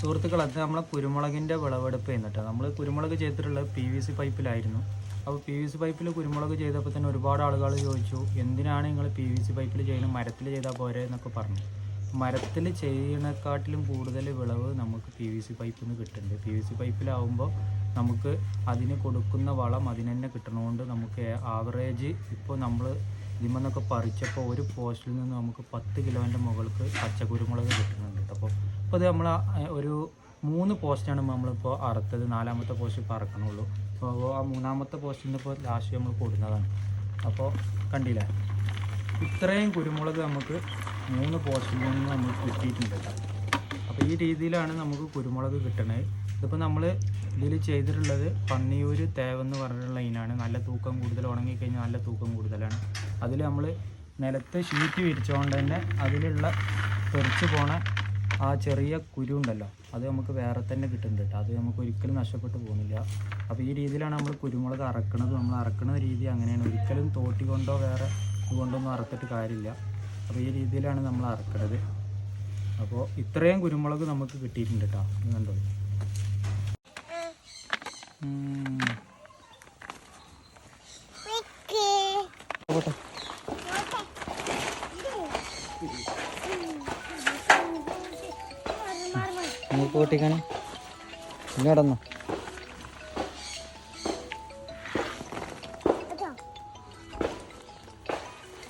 സുഹൃത്തുക്കൾ അത് നമ്മളെ കുരുമുളകിന്റെ വിളവെടുപ്പ് ചെയ്യുന്നിട്ട് നമ്മൾ കുരുമുളക് ചെയ്തിട്ടുള്ളത് പി വി സി പൈപ്പിലായിരുന്നു. അപ്പോൾ പി വി സി പൈപ്പിൽ കുരുമുളക് ചെയ്തപ്പോൾ തന്നെ ഒരുപാട് ആളുകൾ ചോദിച്ചു എന്തിനാണ് നിങ്ങൾ പി വി സി പൈപ്പിൽ ചെയ്യുന്നത് മരത്തിൽ ചെയ്താൽ പോരെ? എന്നൊക്കെ പറഞ്ഞു. മരത്തിൽ ചെയ്യണക്കാട്ടിലും കൂടുതൽ വിളവ് നമുക്ക് പി വി സി പൈപ്പിൽ നിന്ന് കിട്ടുന്നുണ്ട്. പി വി സി പൈപ്പിലാവുമ്പോൾ നമുക്ക് അതിന് കൊടുക്കുന്ന വളം അതിനെ തന്നെ നമുക്ക് ആവറേജ് ഇപ്പോൾ നമ്മൾ ഇതിമെന്നൊക്കെ പറിച്ചപ്പോൾ ഒരു പോസ്റ്റിൽ നിന്ന് നമുക്ക് പത്ത് കിലോന്റെ മുകൾക്ക് പച്ചക്കുരുമുളക് കിട്ടുന്നുണ്ട്. അപ്പോൾ അപ്പോൾ ഇത് നമ്മൾ ഒരു മൂന്ന് പോസ്റ്റാണ് നമ്മളിപ്പോൾ അറുത്തത്. നാലാമത്തെ പോസ്റ്റ് ഇപ്പോൾ അറക്കണുള്ളൂ അപ്പോൾ ആ മൂന്നാമത്തെ പോസ്റ്റിൽ നിന്ന് ഇപ്പോൾ ലാസ്റ്റ് നമ്മൾ കൊടുക്കുന്നതാണ് അപ്പോൾ കണ്ടില്ലേ? ഇത്രയും കുരുമുളക് നമുക്ക് മൂന്ന് പോസ്റ്റിൽ നിന്ന് നമുക്ക് കിട്ടിയിട്ടുണ്ട്. അപ്പോൾ ഈ രീതിയിലാണ് നമുക്ക് കുരുമുളക് കിട്ടണത്. ഇതിപ്പോൾ നമ്മൾ ഇതിൽ ചെയ്തിട്ടുള്ളത് പന്നിയൂര് തേവെന്ന് പറഞ്ഞിട്ടുള്ള ഇനാണ്. നല്ല തൂക്കം കൂടുതൽ ഉണങ്ങിക്കഴിഞ്ഞാൽ നല്ല തൂക്കം കൂടുതലാണ്. അതിൽ നമ്മൾ നിലത്ത് ഷീറ്റ് വിരിച്ചുകൊണ്ട് തന്നെ അതിലുള്ള തെറിച്ച് പോണ ആ ചെറിയ കുരു ഉണ്ടല്ലോ അത് നമുക്ക് വേറെ തന്നെ കിട്ടുന്നുണ്ട് കേട്ടോ അത് നമുക്ക് ഒരിക്കലും നഷ്ടപ്പെട്ടു പോകുന്നില്ല. അപ്പോൾ ഈ രീതിയിലാണ് നമ്മൾ കുരുമുളക് അറക്കണത് നമ്മൾ അറക്കണ രീതി അങ്ങനെയാണ്. ഒരിക്കലും തോട്ടി കൊണ്ടോ വേറെ ഇതുകൊണ്ടൊന്നും അറുത്തിട്ട് കാര്യമില്ല. അപ്പോൾ ഈ രീതിയിലാണ് നമ്മൾ അറക്കണത് അപ്പോൾ ഇത്രയും കുരുമുളക് നമുക്ക് കിട്ടിയിട്ടുണ്ട് കേട്ടോ കണ്ടോ?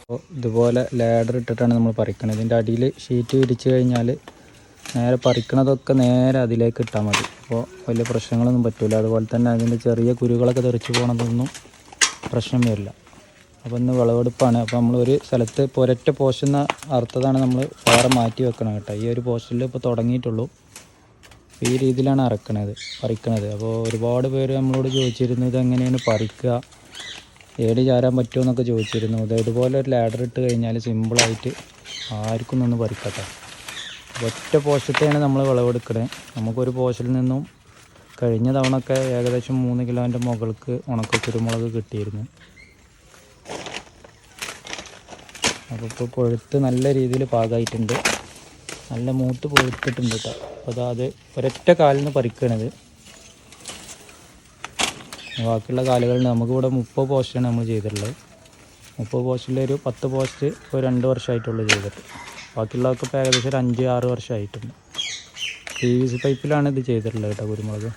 അപ്പോൾ ഇതുപോലെ ലാഡർ ഇട്ടിട്ടാണ് നമ്മൾ പറിക്കുന്നത് ഇതിന്റെ അടിയിൽ ഷീറ്റ് വിരിച്ചു കഴിഞ്ഞാൽ നേരെ പറിക്കണതൊക്കെ നേരെ അതിലേക്ക് ഇട്ടാൽ മതി. അപ്പോൾ വലിയ പ്രശ്നങ്ങളൊന്നും പറ്റില്ല അതുപോലെ തന്നെ അതിന്റെ ചെറിയ കുരുകളൊക്കെ തെറിച്ച് പോകണതൊന്നും പ്രശ്നം വരില്ല. അപ്പോൾ ഇന്ന് വിളവെടുപ്പാണ്. അപ്പോൾ നമ്മൾ ഒരു സ്ഥലത്ത് പോഷൻ എന്ന അറുത്തതാണ് നമ്മൾ വേറെ മാറ്റി വെക്കണം കേട്ടോ. ഈ ഒരു പോഷനിൽ ഇപ്പോൾ തുടങ്ങിയിട്ടുള്ളൂ. ഈ രീതിയിലാണ് അറക്കണത് പറിക്കണത്. അപ്പോൾ ഒരുപാട് പേര് നമ്മളോട് ചോദിച്ചിരുന്നു ഇതെങ്ങനെയാണ് പറിക്കുക ഏടി ചാരാൻ പറ്റുമോ? എന്നൊക്കെ ചോദിച്ചിരുന്നു. ഇത് ഇതുപോലെ ഒരു ലാഡർ ഇട്ട് കഴിഞ്ഞാൽ സിമ്പിളായിട്ട് ആർക്കും നിന്ന് പറിക്കട്ടെ. ഒറ്റ പോഷത്തെയാണ് നമ്മൾ വിളവെടുക്കണത് നമുക്കൊരു പോസ്റ്റിൽ നിന്നും കഴിഞ്ഞ തവണ ഒക്കെ ഏകദേശം മൂന്ന് കിലോന്റെ മുകൾക്ക് ഉണക്ക കുരുമുളക് കിട്ടിയിരുന്നു. അപ്പോൾ ഇപ്പോൾ കൊഴുത്ത് നല്ല രീതിയിൽ പാകമായിട്ടുണ്ട് നല്ല മൂത്ത് പൊഴുത്തിട്ടുണ്ട് കേട്ടോ അപ്പോൾ അതാ അത് ഒരൊറ്റ കാലിൽ നിന്ന് പറിക്കണത്. ബാക്കിയുള്ള കാലുകളിൽ നമുക്കിവിടെ മുപ്പത് പോസ്റ്റാണ് നമ്മൾ ചെയ്തിട്ടുള്ളത്. മുപ്പത് പോസ്റ്റിലൊരു പത്ത് പോസ്റ്റ് ഇപ്പോൾ രണ്ട് വർഷമായിട്ടുള്ളൂ ചെയ്തിട്ട്. ബാക്കിയുള്ളതൊക്കെ ഇപ്പോൾ ഏകദേശം ഒരു അഞ്ച് ആറ് വർഷമായിട്ടുണ്ട്. പി വി സി പൈപ്പിലാണ് ഇത് ചെയ്തിട്ടുള്ളത് കേട്ടോ കുരുമുളക്.